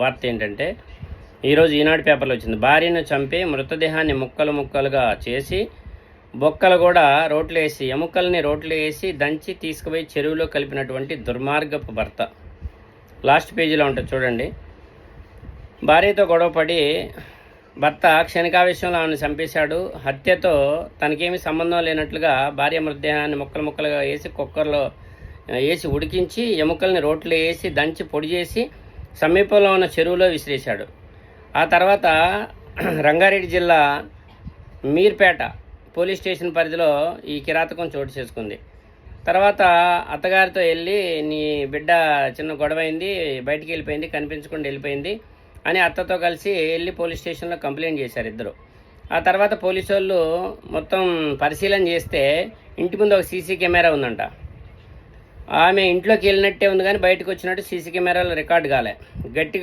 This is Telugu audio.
వార్త ఏంటంటే ఈరోజు ఈనాడు పేపర్లో వచ్చింది. భార్యను చంపి మృతదేహాన్ని ముక్కలు ముక్కలుగా చేసి బొక్కలు కూడా రోట్లు వేసి ఎముకల్ని రోట్లు వేసి దంచి తీసుకుపోయి చెరువులో కలిపినటువంటి దుర్మార్గపు భర్త. లాస్ట్ పేజీలో ఉంటుంది చూడండి. భార్యతో గొడవపడి భర్త క్షణికావేశంలో ఆమెను చంపేశాడు. హత్యతో తనకేమి సంబంధం లేనట్లుగా భార్య మృతదేహాన్ని ముక్కలు ముక్కలుగా వేసి కుక్కర్లో వేసి ఉడికించి ఎముకల్ని రోట్లో వేసి దంచి పొడి చేసి సమీపంలో ఉన్న చెరువులో విసిరేశాడు. ఆ తర్వాత రంగారెడ్డి జిల్లా మీర్పేట పోలీస్ స్టేషన్ పరిధిలో ఈ కిరాతకం చోటు చేసుకుంది. తర్వాత అత్తగారితో వెళ్ళి నీ బిడ్డ చిన్న గొడవ అయింది బయటికి వెళ్ళిపోయింది కనిపించకుండా వెళ్ళిపోయింది అని అత్తతో కలిసి వెళ్ళి పోలీస్ స్టేషన్లో కంప్లైంట్ చేశారు ఇద్దరు. ఆ తర్వాత పోలీసు వాళ్ళు మొత్తం పరిశీలన చేస్తే ఇంటి ముందు ఒక సీసీ కెమెరా ఉందంట. ఆమె ఇంట్లోకి వెళ్ళినట్టే ఉంది కానీ బయటకు వచ్చినట్టు సీసీ కెమెరాలో రికార్డ్ కాలే. గట్టిగా